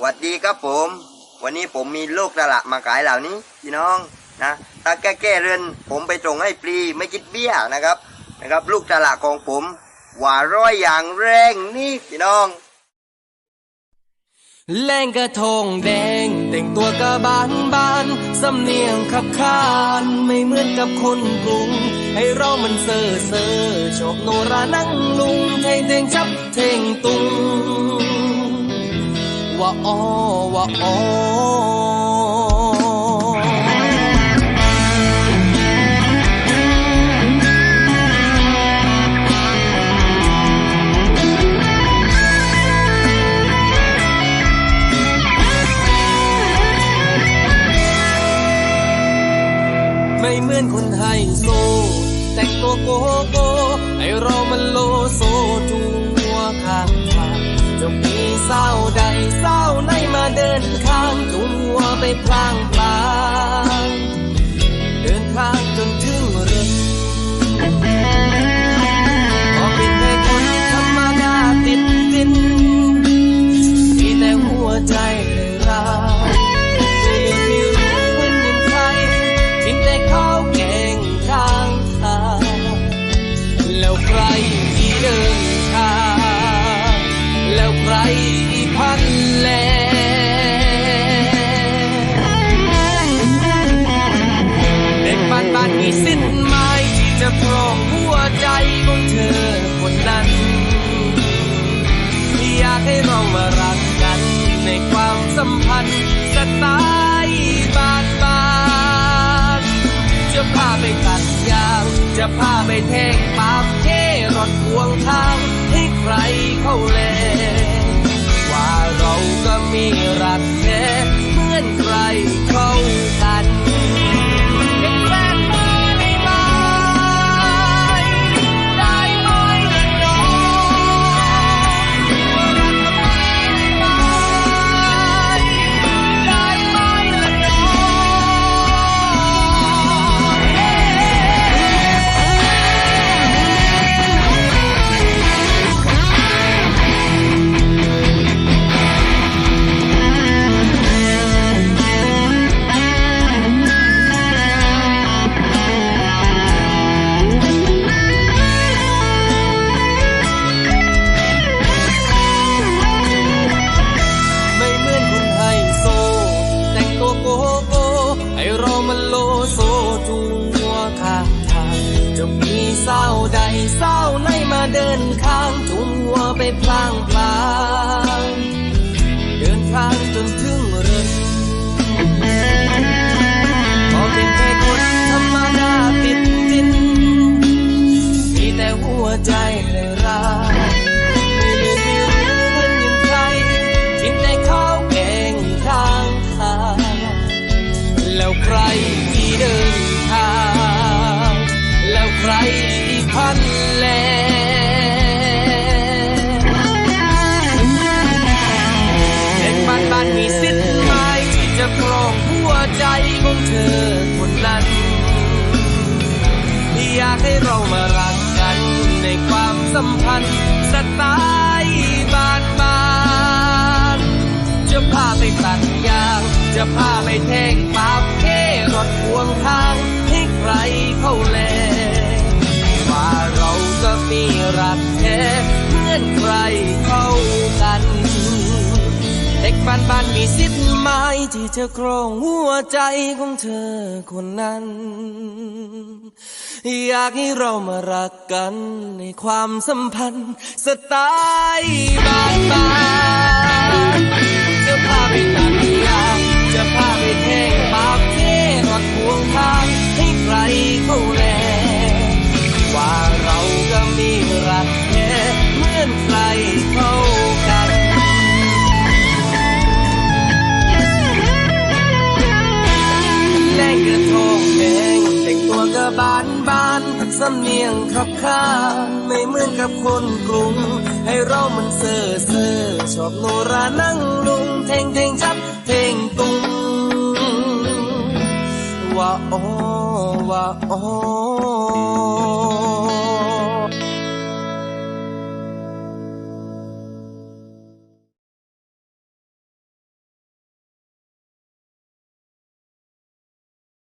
หวัดดีครับผม วันนี้ผมมีลูกตลาดมาขายเหล่านี้พี่น้องนะถ้าแก้แก้เรือนผมไปส่งให้ฟรีไม่คิดเบี้ยนะครับนะครับ ลูกตลาดของผมหวาร้อยอย่างแรงนี่พี่น้องแรงกระทงแดง แต่งตัวกระบานบานสำเนียงขับขานไม่เหมือนกับคนกรุง ให้เรามันเซ่อเซ่อชอบโนรานั่งลุงเทงเทงชับเทงตุง ว่าอ้อว่าอ้อไม่เหมือนคนไทยโซ แต่งตัวโกโก้ไอเรามันโลโซ เศร้าใดเศร้าในมาเดินข้างจูงหัวไปพลางพลางเดินทางจนถึงเรือนก็เป็นแค่คนธรรมดาติดดินมีแต่หัวใจเลยรักจะยังไม่รู้มันยังใครกินแต่ข้าวแกงข้างทางแล้วใครที่เดิน แล้วใครพันแลเด็กบ้านบ้านมีสิ้นไม้ที่จะครองหัวใจของเธอคนนั้นอยากให้เรามารักกันในความสัมพันธ์สไตล์บ้านบ้านจะพาไปตัดยางจะพาไปแทงปากเทรถพวงทาง ใครเข้าแลว่าเราก็มีรักแท้เหมือนใคร ใดเศร้าในมาเดินข้างจูงหัวไปพลางพลางเดินทางจนถึงเรือนพอเป็นแค่คนธรรมดาติดดิน มีแต่หัวใจเลยรักไม่ลืมไม่รู้มันยังใครกินแต่ข้าวแกงข้างทางแล้วใครที่เดินทางแล้วใครที่ พันแลเด็กบ้านบ้านมีสิทธิ์ไหมที่จะครองหัวใจของเธอคนนั้นอยากให้เรามารักกันในความสัมพันธ์สไตล์บานบานจะพาไปตัดยาง จะพาไปแทง บ้านบ้านมีสิทธิ์ไหมที่จะครองหัวใจของเธอคนนั้น อยากให้เรามารักกันในความสัมพันธ์สไตล์บ้านบ้าน กะบานบานสำเนียงขับข้างไม่เหมือนกับคนกรุง ให้เรามันเซ่อเซ่อชอบโนรานั่งลุงเทงเท่งชับ